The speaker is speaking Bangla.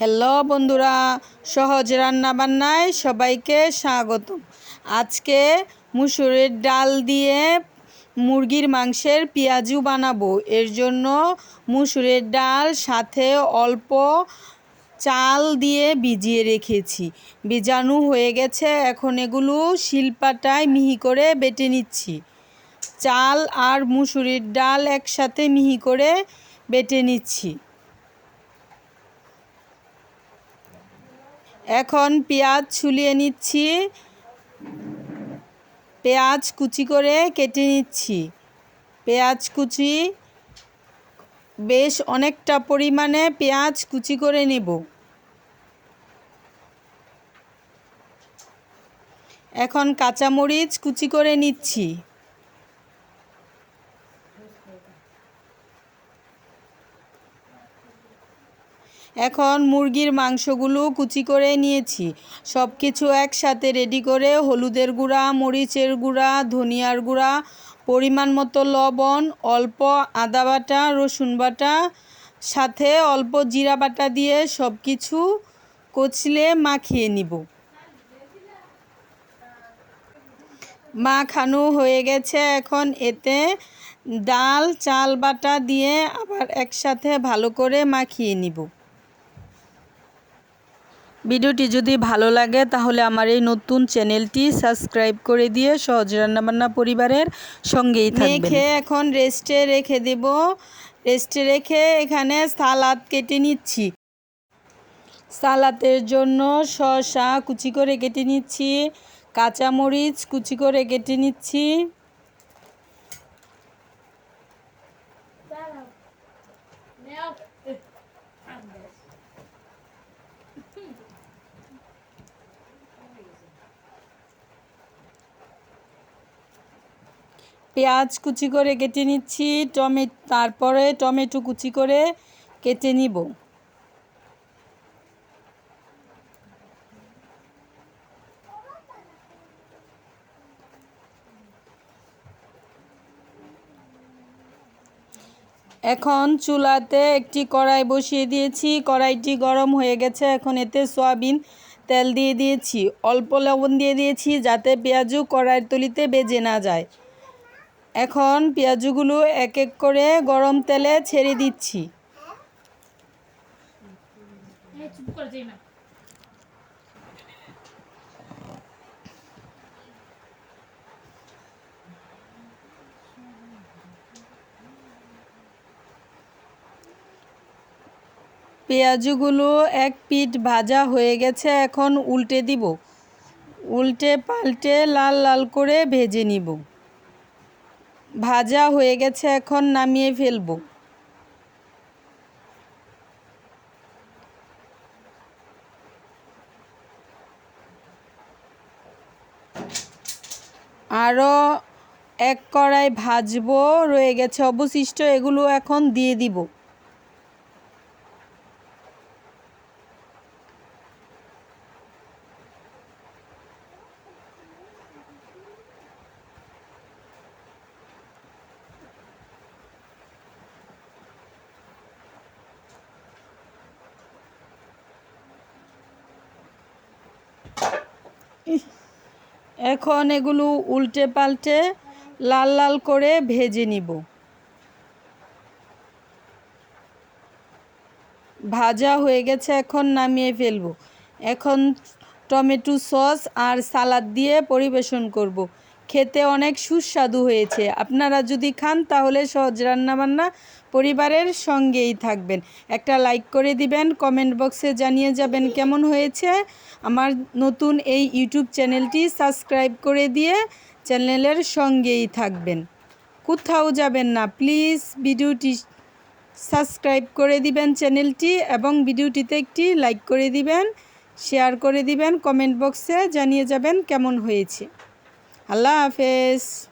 হ্যালো বন্ধুরা, সহজ রান্না বান্নায় সবাইকে স্বাগত আজকে মুসুরের ডাল দিয়ে মুরগির মাংসের পেঁয়াজু বানাবো। এর জন্য মুসুরের ডাল সাথে অল্প চাল দিয়ে ভিজিয়ে রেখেছি। ভিজানো হয়ে গেছে, এখন এগুলো শিলপাটায় মিহি করে বেটে নিচ্ছি। চাল আর মুসুরির ডাল একসাথে মিহি করে বেটে নিচ্ছি। এখন পেঁয়াজ ছুলিয়ে নিচ্ছি। পেঁয়াজ কুচি করে কেটে নিচ্ছি। পেঁয়াজ কুচি বেশ অনেকটা পরিমাণে পেঁয়াজ কুচি করে নেব। এখন কাঁচামরিচ কুচি করে নিচ্ছি। এখন মুরগির মাংসগুলো কুচি করে নিয়েছি। সব কিছু একসাথে রেডি করে হলুদের গুঁড়া, মরিচের গুঁড়া, ধনিয়ার গুঁড়া, পরিমাণ মতো লবণ, অল্প আদা বাটা, রসুন বাটা, সাথে অল্প জিরা বাটা দিয়ে সব কিছু কচলে মাখিয়ে নিব। মাখানো হয়ে গেছে এখন এতে ডাল, চাল, বাটা দিয়ে আবার একসাথে ভালো করে মাখিয়ে নিব। ভিডিওটি যদি ভালো লাগে তাহলে আমার এই নতুন চ্যানেলটি সাবস্ক্রাইব করে দিয়ে সহজ রান্নাবান্না পরিবারের সঙ্গেই থাকবেন। এখন রেস্টে রেখে দেব। রেস্টে রেখে এখানে সালাদ কেটে নিচ্ছি। সালাতের জন্য শসা কুচি করে কেটে নিচ্ছি কাঁচামরিচ কুচি করে কেটে নিচ্ছি। পেঁয়াজ কুচি করে কেটে নিচ্ছি টমে তারপরে টমেটো কুচি করে কেটে নিব। এখন চুলাতে একটি কড়াই বসিয়ে দিয়েছি। কড়াইটি গরম হয়ে গেছে। এখন এতে সয়াবিন তেল দিয়ে দিয়েছি। অল্প লবণ দিয়ে দিয়েছি যাতে পেঁয়াজু কড়াইয়ের তলিতে বেজে না যায়। এখন পেঁয়াজগুলো এক এক করে গরম তেলে ছেড়ে দিচ্ছি। পেঁয়াজগুলো এক পিঠ ভাজা হয়ে গেছে, এখন উল্টে দিব। উল্টে পাল্টে লাল লাল করে ভেজে নিব। ভাজা হয়ে গেছে, এখন নামিয়ে ফেলব। আরও এক কড়াই ভাজবো, রয়ে গেছে অবশিষ্ট, এগুলো এখন দিয়ে দিব। এখন এগুলো উল্টে পাল্টে লাল লাল করে ভেজে নিব ভাজা হয়ে গেছে, এখন নামিয়ে ফেলব এখন টমেটো সস আর সালাদ দিয়ে পরিবেশন করব। খেতে অনেক সুস্বাদু হয়েছে। আপনারা যদি খান, তাহলে সহজ রান্নাবান্না পরিবারের সঙ্গেই থাকবেন। একটা লাইক করে দিবেন, কমেন্ট বক্সে জানিয়ে যাবেন কেমন হয়েছে। আমার নতুন এই ইউটিউব চ্যানেলটি সাবস্ক্রাইব করে দিয়ে চ্যানেলের সঙ্গেই থাকবেন। কোথাও যাবেন না, প্লিজ ভিডিওটি সাবস্ক্রাইব করে দিবেন চ্যানেলটি এবং ভিডিওটিতে একটি লাইক করে দিবেন, শেয়ার করে দিবেন, কমেন্ট বক্সে জানিয়ে যাবেন কেমন হয়েছে। আল্লাহ হাফেজ।